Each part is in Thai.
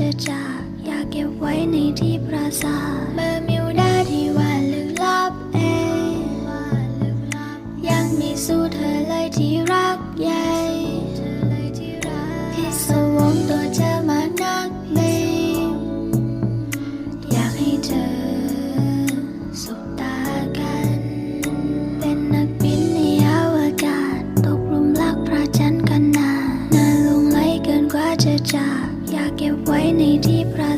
จะจากอยากเก็บไว้ในที่ประสาทเบอร์มิวดาที่ว่าลึกลับเองยังมีสู้เธอเลยที่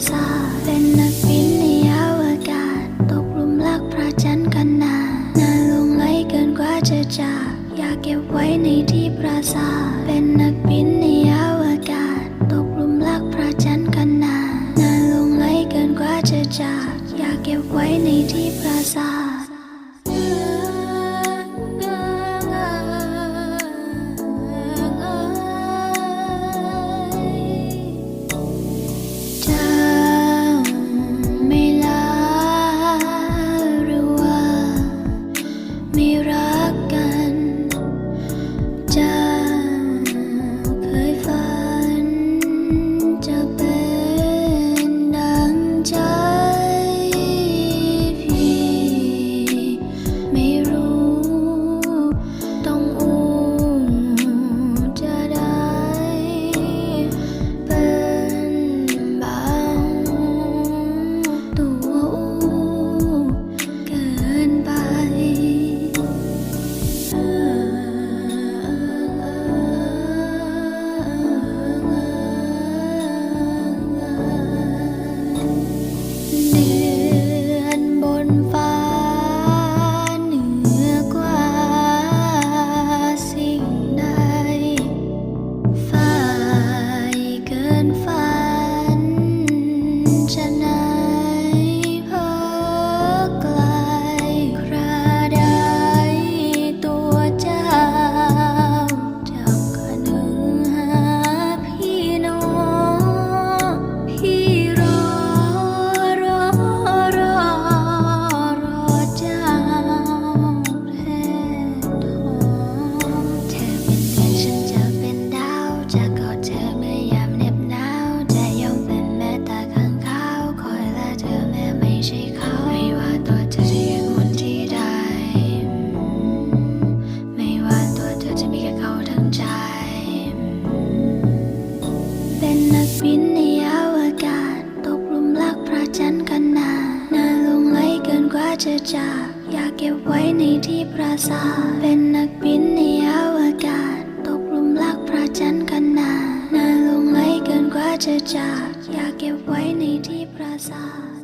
ที่ปราเป็นนักบินในอวกาศ ตกหลุมรักพระจันทร์กันนานานลงไหลเกินกว่าจะจากอยากเก็บไว้ในที่ปราสาทเป็นนักบินในอวกาศ ตกหลุมรักพระจันทร์กันนานานลงไหลเกินกว่าจะจากอยากเก็บไว้ในที่ปราสาท กินกว่าจากอยากเก็บไว้ในที่ปราสาทเป็นนักบินในอวกาศ ตกหลุมรักพระจันทร์กันนาน่านลงไหลเกินกว่าจะจากอยากเก็บไว้ในที่ปราสาท